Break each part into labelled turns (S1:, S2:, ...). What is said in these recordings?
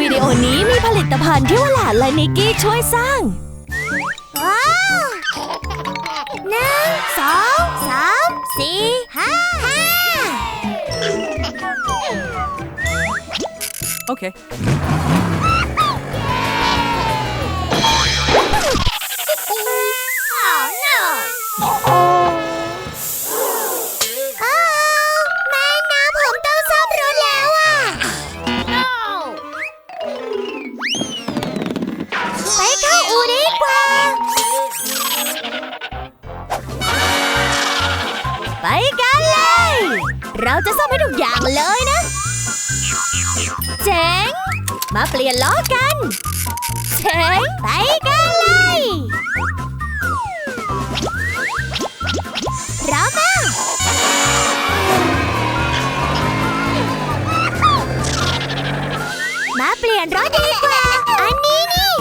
S1: วิดีโอนี้มีผลิตภัณฑ์ที่วลาดและนิกกี้ช่วยสร้าง
S2: ว้าวหนึ่งสองสามสี่ห้าห้า
S3: Okay.
S2: Oh กั
S1: นเลย เราจะซ่อมให้ทุกอย่างเลยนะ เจ๋ง มาเปลี่ยนล้อกัน เจ๋ง
S2: ไปกันเลยพร้อมมามาเปลี่ยนรถดีกว่า อันนี้นี่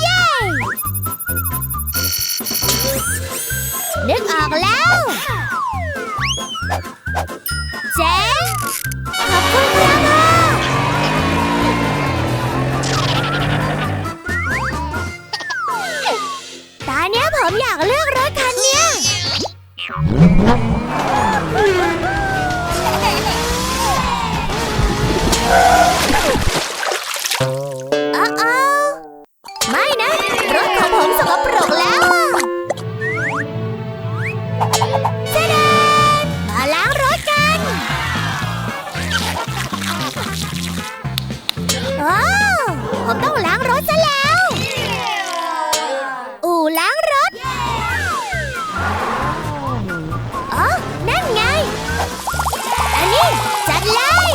S2: เย่นึกออกแล้ว เจ๋งขอบคุณครับตอนเนี้ยผมอยากเลือกรถคันเนี้ย ผมต้องล้างรถซะแล้ว อู่ล้างรถอ๋อนั่นไง อันนี้จัดเลย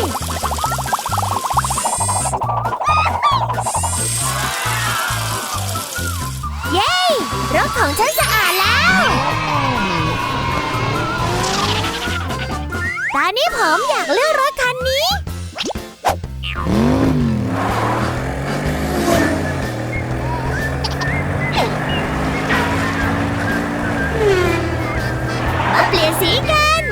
S2: เย้ รถของฉันสะอาดแล้ว ตอนนี้ผมอยากเลือกรถ สีกัน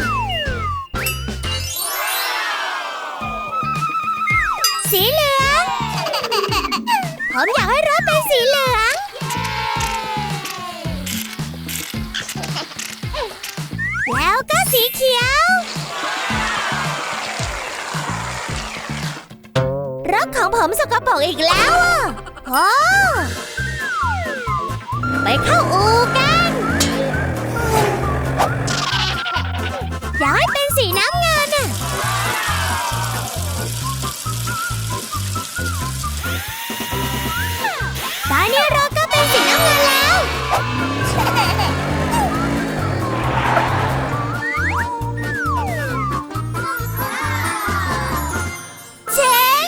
S2: สีเหลือง ผมอยากให้รถเป็นสีเหลือง แล้วก็สีเขียว รถของผมสกปรกอีกแล้วโอ้ไปเข้าอู่กัน ยากให้เป็นสีน้ำเงินน่ะตอนนี้เรถก็เป็นสีน้ำเงินแล้ว เจ๋ง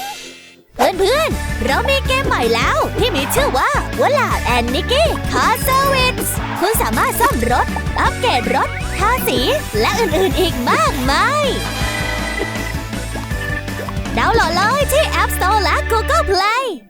S1: เพื่อนๆ เรามีเกมใหม่แล้วที่มีชื่อว่าวลาดแอนนิกกี้คาร์เซอร์วิสคุณสามารถซ่อมรถ อัปเกรดรถ ทาสี และอื่นๆอีกมากมายดาวน์โหลดเลยที่ App Store และ Google Play